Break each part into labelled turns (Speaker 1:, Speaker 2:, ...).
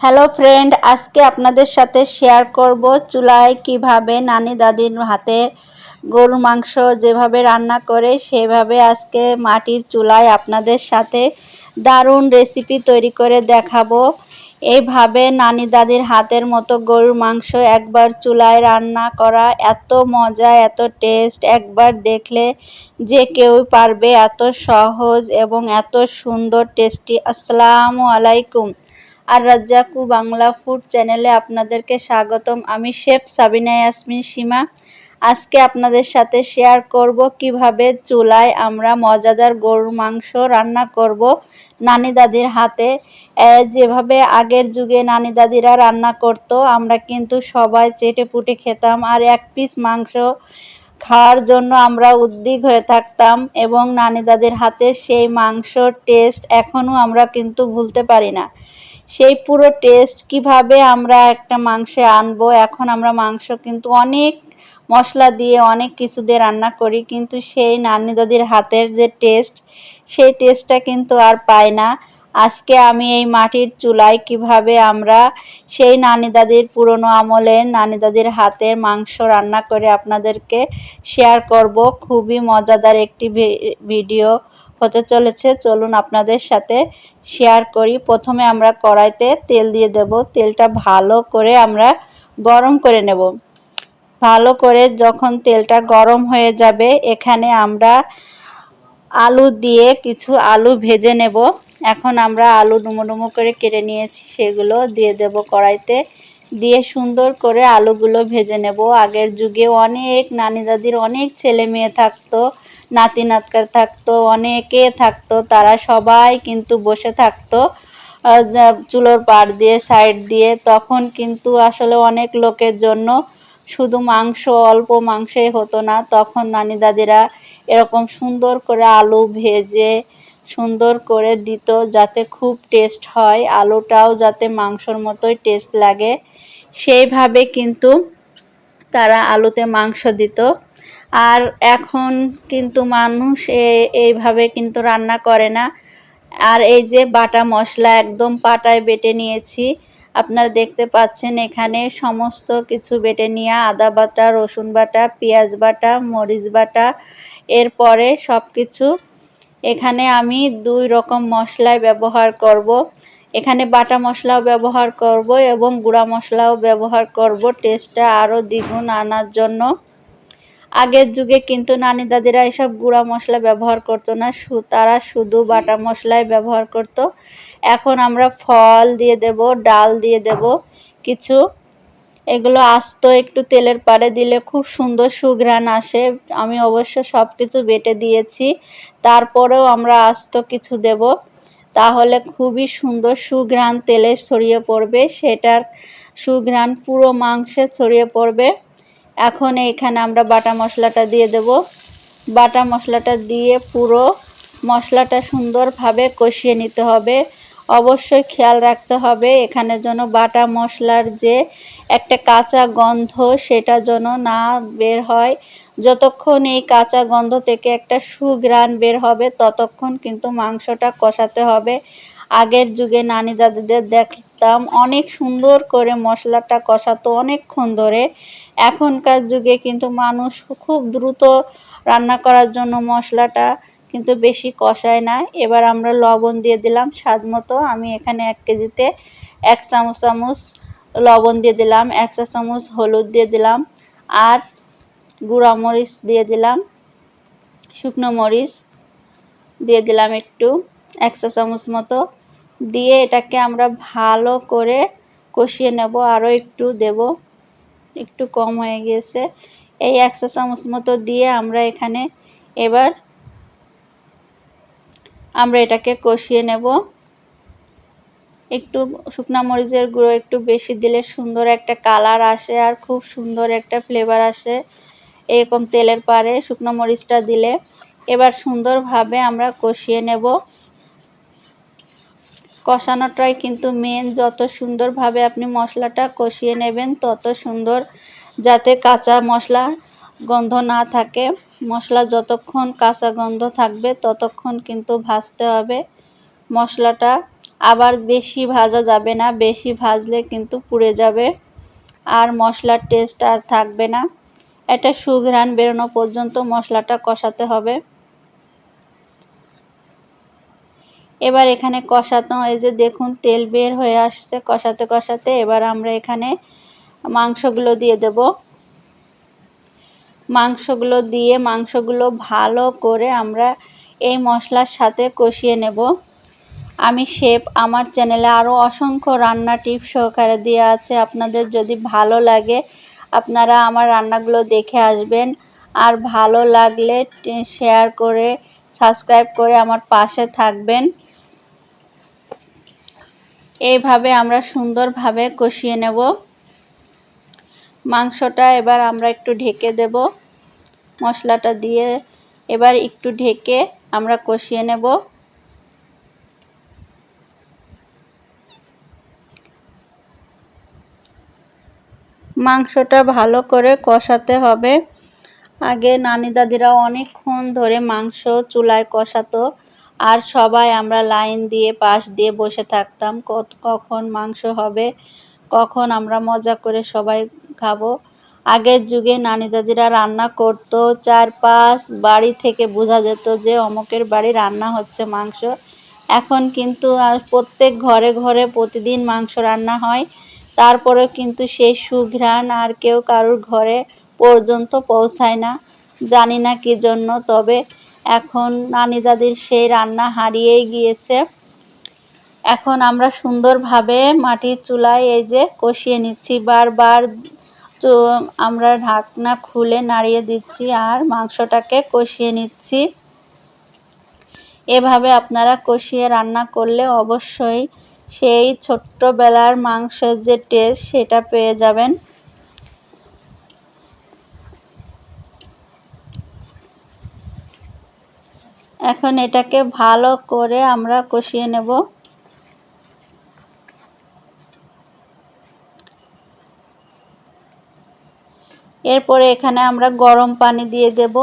Speaker 1: Hello friend, আজকে আপনাদের সাথে শেয়ার করব চুলায় কীভাবে নানি দাদির হাতে গরুর মাংস যেভাবে রান্না করে, সেভাবে আজকে মাটির চুলায় আপনাদের সাথে দারুণ রেসিপি তৈরি করে দেখাবো। এইভাবে নানি দাদির হাতের মতো গরুর মাংস একবার চুলায় রান্না করা এত মজা, এত টেস্ট একবার দেখলে যে কেউ পারবে এত সহজ এবং এত সুন্দর টেস্টি আসসালামু আলাইকুম। আর রাজ্জাকু বাংলা ফুড চ্যানেলে আপনাদেরকে স্বাগতম। আমি শেফ সাবিনা ইয়াসমিন সীমা। আজকে আপনাদের সাথে শেয়ার করব কীভাবে চুলায় আমরা মজাদার গরুর মাংস রান্না করব নানি দাদির হাতে। যেভাবে আগের যুগে নানি দাদিরা রান্না করত, আমরা কিন্তু সবাই চেটে পুটে খেতাম আর এক পিস মাংস খাওয়ার জন্য আমরা উদ্বিগ হয়ে থাকতাম এবং নানি দাদির হাতে সেই মাংসর টেস্ট এখনও আমরা কিন্তু ভুলতে পারি না। সেই পুরো টেস্ট কীভাবে আমরা একটা মাংসে আনব? এখন আমরা মাংস কিন্তু অনেক মশলা দিয়ে অনেক কিছু দিয়ে রান্না করি, কিন্তু সেই নানি দাদির হাতের যে টেস্ট সেই টেস্টটা কিন্তু আর পায় না। আজকে আমি এই মাটির চুলায় কীভাবে আমরা সেই নানি দাদির পুরনো আমলের নানি দাদির হাতের মাংস রান্না করে আপনাদেরকে শেয়ার করব, খুবই মজাদার একটি ভিডিও হতে চলেছে, চলুন আপনাদের সাথে শেয়ার করি। প্রথমে আমরা কড়াইতে তেল দিয়ে দেব। তেলটা ভালো করে আমরা গরম করে নেব। ভালো করে যখন তেলটা গরম হয়ে যাবে, এখানে আমরা আলু দিয়ে কিছু আলু ভেজে নেব। এখন আমরা আলু ডুমো ডুমো করে কেটে নিয়েছি, সেগুলো দিয়ে দেব কড়াইতে। দিয়ে সুন্দর করে আলুগুলো ভেজে নেব। আগের যুগে অনেক নানি দাদির অনেক ছেলে মেয়ে থাকতো। নাতি নাতকার থাকতো, অনেকে থাকতো, তারা সবাই কিন্তু বসে থাকতো চুলোর পাড় দিয়ে সাইড দিয়ে। তখন কিন্তু আসলে অনেক লোকের জন্য শুধু মাংস, অল্প মাংসই হতো না। তখন নানি দাদিরা এরকম সুন্দর করে আলু ভেজে, সুন্দর করে দিত যাতে খুব টেস্ট হয়। আলুটাও যাতে মাংসর মতোই টেস্ট লাগে। সেইভাবে কিন্তু তারা আলুতে মাংস দিত। আর এখন কিন্তু মানুষ এইভাবে কিন্তু রান্না করে না। আর এই যে বাটা মশলা একদম পাটায় বেটে নিয়েছি, আপনারা দেখতে পাচ্ছেন এখানে সমস্ত কিছু বেটে নিয়ে আদা বাটা, রসুন বাটা, পেঁয়াজ বাটা, মরিচ বাটা, এরপরে সব কিছু এখানে আমি দুই রকম মশলায় ব্যবহার করব। এখানে বাটা মশলাও ব্যবহার করব এবং গুঁড়া মশলাও ব্যবহার করব। টেস্টটা আরও দ্বিগুণ আনার জন্য। আগের যুগে কিন্তু নানি দাদিরা এসব গুঁড়া মশলা ব্যবহার করতো না। তারা শুধু বাটা মশলাই ব্যবহার করত। এখন আমরা ফল দিয়ে দেব, ডাল দিয়ে দেব, কিছু। এগুলো আস্ত একটু তেলের পারে দিলে খুব সুন্দর সুঘ্রাণ আসে। আমি অবশ্য সব কিছু বেটে দিয়েছি। তারপরেও আমরা আস্ত কিছু দেব। তাহলে খুবই সুন্দর সুঘ্রাণ তেলে ছড়িয়ে পড়বে। সেটার সুঘ্রাণ পুরো মাংসে ছড়িয়ে পড়বে। এখন এখানে আমরা বাটা মশলাটা দিয়ে দেব। বাটা মশলাটা দিয়ে পুরো মশলাটা সুন্দরভাবে কষিয়ে নিতে হবে। অবশ্যই খেয়াল রাখতে হবে, এখানে যেন বাটা মশলার যে একটা কাঁচা গন্ধ সেটা যেন না বের হয়। যতক্ষণ এই কাঁচা গন্ধ থেকে একটা সুগ্রান বের হবে, ততক্ষণ কিন্তু মাংসটা কষাতে হবে। আগের যুগে নানি দাদিদের দেখতাম অনেক সুন্দর করে মশলাটা কষাতো অনেকক্ষণ ধরে। এখনকার যুগে কিন্তু মানুষ খুব দ্রুত রান্না করার জন্য মশলাটা কিন্তু বেশি কষায় না। এবার আমরা লবণ দিয়ে দিলাম স্বাদ মতো। আমি এখানে এক কেজিতে এক চামচ চামচ লবণ দিয়ে দিলাম, এক চা চামচ হলুদ দিয়ে দিলাম আর গুঁড়া মরিচ দিয়ে দিলাম, শুকনো মরিচ দিয়ে দিলাম একটু, এক চা চামচ মতো। দিয়ে এটাকে আমরা ভালো করে কষিয়ে নেব। আরও একটু দেব। একটু কম হয়ে গিয়েছে এই এক চা চামচ মতো দিয়ে আমরা এখানে এবার আমরা এটাকে কষিয়ে নেব। একটু শুকনা মরিচের গুঁড়ো একটু বেশি দিলে সুন্দর একটা কালার আসে আর খুব সুন্দর একটা ফ্লেভার আসে। এরকম তেলের পারে শুকনো মরিচটা দিলে। এবার সুন্দরভাবে আমরা কষিয়ে নেব। কষানোটাই কিন্তু মেন যত সুন্দরভাবে আপনি মশলাটা কষিয়ে নেবেন, তত সুন্দর যাতে কাঁচা মশলা গন্ধ না থাকে। মশলা যতক্ষণ কাঁচা গন্ধ থাকবে, ততক্ষণ কিন্তু ভাজতে হবে। মশলাটা আবার বেশি ভাজা যাবে না, বেশি ভাজলে কিন্তু পুড়ে যাবে। আর মশলার টেস্ট আর থাকবে না। এটা সুঘ্রাণ বেরোনো পর্যন্ত মশলাটা কষাতে হবে। এবার এখানে কষানো এই যে দেখুন, তেল বের হয়ে আসছে কষাতে কষাতে। এবার আমরা এখানে মাংসগুলো দিয়ে দেব। মাংসগুলো দিয়ে মাংসগুলো ভালো করে আমরা এই মশলার সাথে কষিয়ে নেব। আমি শেপ আমার চ্যানেলে আরও অসংখ্য রান্না টিপ সহকারে দেওয়া আছে। আপনাদের যদি ভালো লাগে, আপনারা আমার রান্নাগুলো দেখে আসবেন। আর ভালো লাগলে শেয়ার করে সাবস্ক্রাইব করে আমার পাশে থাকবেন। এইভাবে আমরা সুন্দরভাবে কষিয়ে নেব। মাংসটা এবার আমরা একটু ঢেকে দেব। মশলাটা দিয়ে এবার একটু ঢেকে আমরা কষিয়ে নেব। মাংসটা ভালো করে কষাতে হবে। আগে নানি দাদিরা অনেকক্ষণ ধরে মাংস চুলায় কষাতো। আর সবাই আমরা লাইন দিয়ে পাশ দিয়ে বসে থাকতাম কখন মাংস হবে, কখন আমরা মজা করে সবাই খাব। আগের যুগে নানি দাদিরা রান্না করতো চার পাঁচ বাড়ি থেকে বোঝা যেত যে অমুকের বাড়ি রান্না হচ্ছে মাংস। এখন কিন্তু প্রত্যেক ঘরে ঘরে প্রতিদিন মাংস রান্না হয়। তারপরেও কিন্তু সেই সুঘ্রাণ আর কেউ কারুর ঘরে পর্যন্ত পৌঁছায় না। জানি না কি জন্য, তবে এখন নানি দাদির সেই রান্না হারিয়েই গিয়েছে। এখন আমরা সুন্দরভাবে মাটির চুলায় এই যে কষিয়ে নিচ্ছি। বারবার তো আমরা ঢাকনা খুলে নাড়িয়ে দিচ্ছি আর মাংসটাকে কষিয়ে নিচ্ছি। এভাবে আপনারা কষিয়ে রান্না করলে অবশ্যই সেই ছোট্টবেলার মাংসের যে টেস্ট সেটা পেয়ে যাবেন। এখন এটাকে ভালো করে আমরা কষিয়ে নেব। এরপরে এখানে আমরা গরম পানি দিয়ে দেব।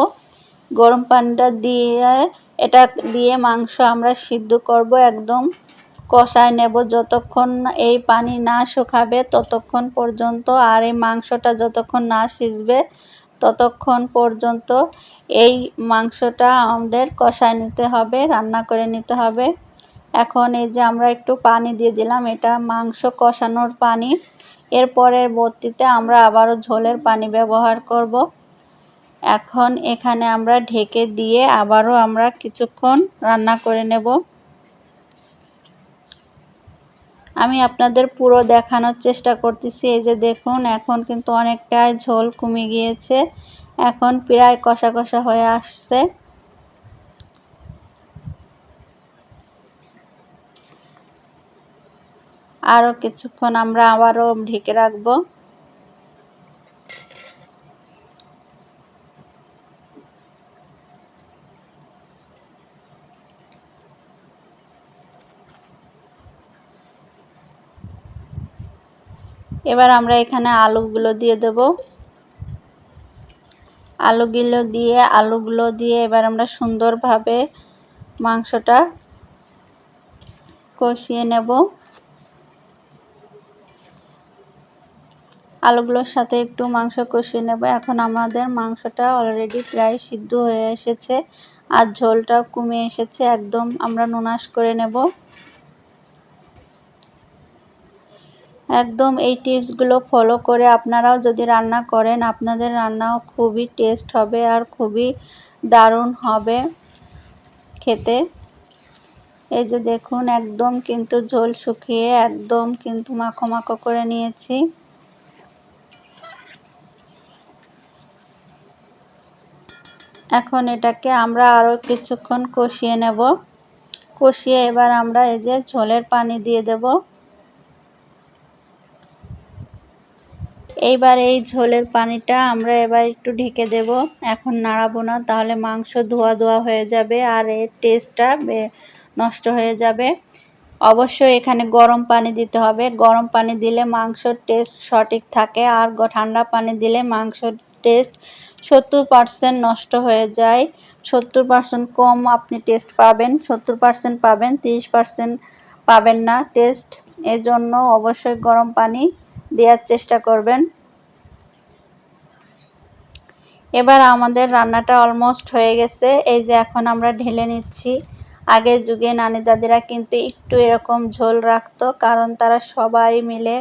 Speaker 1: গরম পানিটা দিয়ে, এটা দিয়ে মাংস আমরা সিদ্ধ করব একদম। কষায় নেব যতক্ষণ এই পানি না শুকাবে, ততক্ষণ পর্যন্ত আর এই মাংসটা যতক্ষণ না সিজবে ততক্ষণ পর্যন্ত এই মাংসটা আমাদের কষায় নিতে হবে, রান্না করে নিতে হবে। এখন এই যে আমরা একটু পানি দিয়ে দিলাম, এটা মাংস কষানোর পানি। এর বর্তিতে আমরা আবারও ঝোলের পানি ব্যবহার করব। এখন এখানে আমরা ঢেকে দিয়ে আবারও আমরা কিছুক্ষণ রান্না করে নেব। আমি আপনাদের পুরো দেখানোর চেষ্টা করতেছি। এই যে দেখুন, এখন কিন্তু অনেকটাই ঝোল কমে গিয়েছে। এখন প্রায় কষা কষা হয়ে আসছে। আরও কিছুক্ষণ আমরা আবারও ঢেকে রাখব। এবার আমরা এখানে আলুগুলো দিয়ে দেব। আলুগুলো দিয়ে আলুগুলো দিয়ে এবার আমরা সুন্দরভাবে মাংসটা কষিয়ে নেব। আলুগুলোর সাথে একটু মাংস কষিয়ে নেব। এখন আমাদের মাংসটা অলরেডি প্রায় সিদ্ধ হয়ে এসেছে আর ঝোলটাও কমে এসেছে। একদম আমরা নুনাস করে নেব। একদম এই টিপসগুলো ফলো করে আপনারাও যদি রান্না করেন, আপনাদের রান্নাও খুবই টেস্ট হবে আর খুবই দারুণ হবে খেতে। এই যে দেখুন, একদম কিন্তু ঝোল শুকিয়ে একদম কিন্তু মাখো মাখো করে নিয়েছি। এখন এটাকে আমরা আরও কিছুক্ষণ কষিয়ে নেব। কষিয়ে এবার আমরা এই যে ঝোলের পানি দিয়ে দেব। এইবার এই ঝোলের পানিটা আমরা এবার একটু ঢেকে দেব। এখন নাড়াবো না, তাহলে মাংস ধোয়া ধোয়া হয়ে যাবে আর এর টেস্টটা নষ্ট হয়ে যাবে। অবশ্যই এখানে গরম পানি দিতে হবে। গরম পানি দিলে মাংসর টেস্ট সঠিক থাকে আর ঠান্ডা পানি দিলে মাংসর টেস্ট সত্তর পারসেন্ট নষ্ট হয়ে যায়। সত্তর পারসেন্ট কম আপনি টেস্ট পাবেন, সত্তর পারসেন্ট পাবেন, তিরিশ পারসেন্ট পাবেন না টেস্ট। এজন্য অবশ্যই গরম পানি দেওয়ার চেষ্টা করবেন। এবার আমাদের রান্নাটা অলমোস্ট হয়ে গেছে। এই যে এখন আমরা ঢেলে নিচ্ছি। আগের যুগে নানি দাদিরা কিন্তু একটু এরকম ঝোল রাখতো, কারণ তারা সবাই মিলে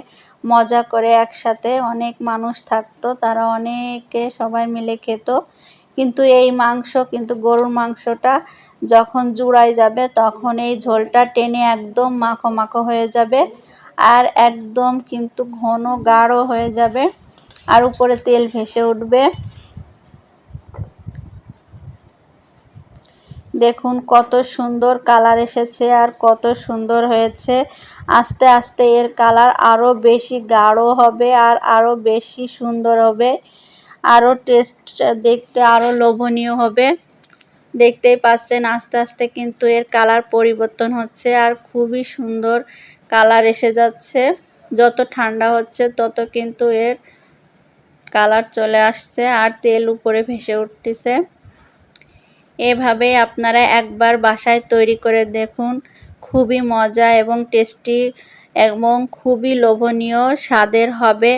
Speaker 1: মজা করে একসাথে অনেক মানুষ থাকতো, তারা অনেকে সবাই মিলে খেত। কিন্তু এই মাংস, কিন্তু গরুর মাংসটা যখন জুড়াই যাবে, তখন এই ঝোলটা টেনে একদম মাখো মাখো হয়ে যাবে আর একদম কিন্তু ঘন গাঢ় হয়ে যাবে। আর উপরে তেল ভেসে উঠবে। দেখুন কত সুন্দর কালার এসেছে আর কত সুন্দর হয়েছে। আস্তে আস্তে এর কালার আরও বেশি গাঢ় হবে আর আরও বেশি সুন্দর হবে। আরও টেস্ট দেখতে আরও লোভনীয় হবে। দেখতেই পাচ্ছেন আস্তে আস্তে কিন্তু এর কালার পরিবর্তন হচ্ছে আর খুবই সুন্দর কালার এসে যাচ্ছে। যত ঠান্ডা হচ্ছে তত কিন্তু এর কালার চলে আসছে আর তেল উপরে ভেসে উঠতেছে। এভাবে আপনারা একবার বাসায় তৈরি করে দেখুন। খুবই মজা এবং টেস্টি এবং খুবই লোভনীয় স্বাদের হবে।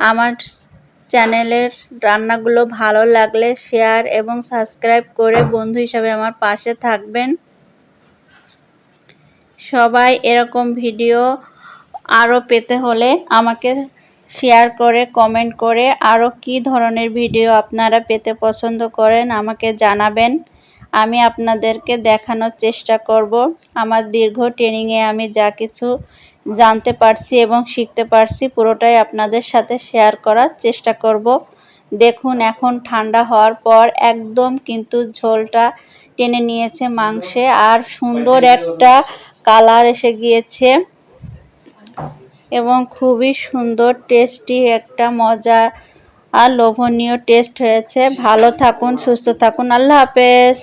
Speaker 1: আমার চ্যানেলের রান্নাগুলো ভালো লাগলে শেয়ার এবং সাবস্ক্রাইব করে বন্ধু হিসাবে আমার পাশে থাকবেন। সবাই এরকম ভিডিও আরও পেতে হলে আমাকে শেয়ার করে কমেন্ট করে আরও কি ধরনের ভিডিও আপনারা পেতে পছন্দ করেন আমাকে জানাবেন। আমি আপনাদেরকে দেখানোর চেষ্টা করব। আমার দীর্ঘ ট্রেনিংয়ে আমি যা কিছু জানতে পারছি এবং শিখতে পারছি পুরোটাই আপনাদের সাথে শেয়ার করার চেষ্টা করব। দেখুন, এখন ঠান্ডা হওয়ার পর একদম কিন্তু ঝোলটা টেনে নিয়েছে মাংসে আর সুন্দর একটা কালার এসে গিয়েছে। এবং খুবই সুন্দর টেস্টি একটা মজা আর লোভনীয় টেস্ট হয়েছে। ভালো থাকুন, সুস্থ থাকুন। আল্লাহ হাফেজ।